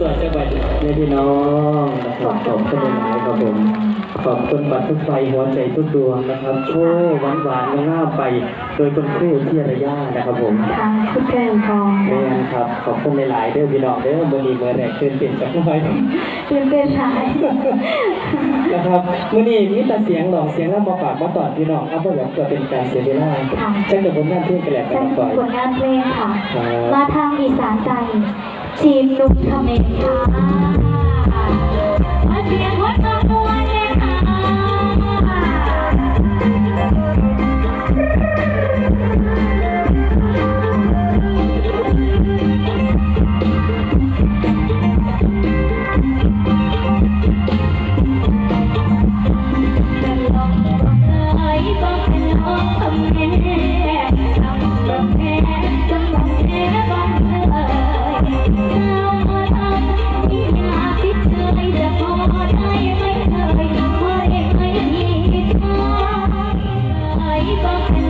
ให้พี่น้องนะครับขอบคุณหลายๆครับผมขอบคุณบัตรทุกไฟหัวใจทุกดวงนะครับ โชว์หวานหวานๆง่ายๆไป โดยคุณครูที่ระยะนะครับผมทางคุณแก้วทองแม่นครับ ขอบคุณหลายๆเด้อพี่น้องเด้อมื่อนี้เมื่อแรกตื่นเต้นจังเลยเป็นเป็นชายนะครับมื่อนี้มีแต่เสียงหลองเสียงแล้วมาฝากมาตอดพี่น้องเอาเพื่อแบบเกิดเป็นการเสียเวลาจังเดี๋ยวผมนั่งเพื่อนกันแหละกัฉันนก่อนผลงานเพลงค่ะครับมาทางอีสานใจ ทีมลุงเมรค่ะมาเสียงวัดตะมวนเลยค่ะลองเอ้ยบอกเป็นน้องคำแน่สำบังแท้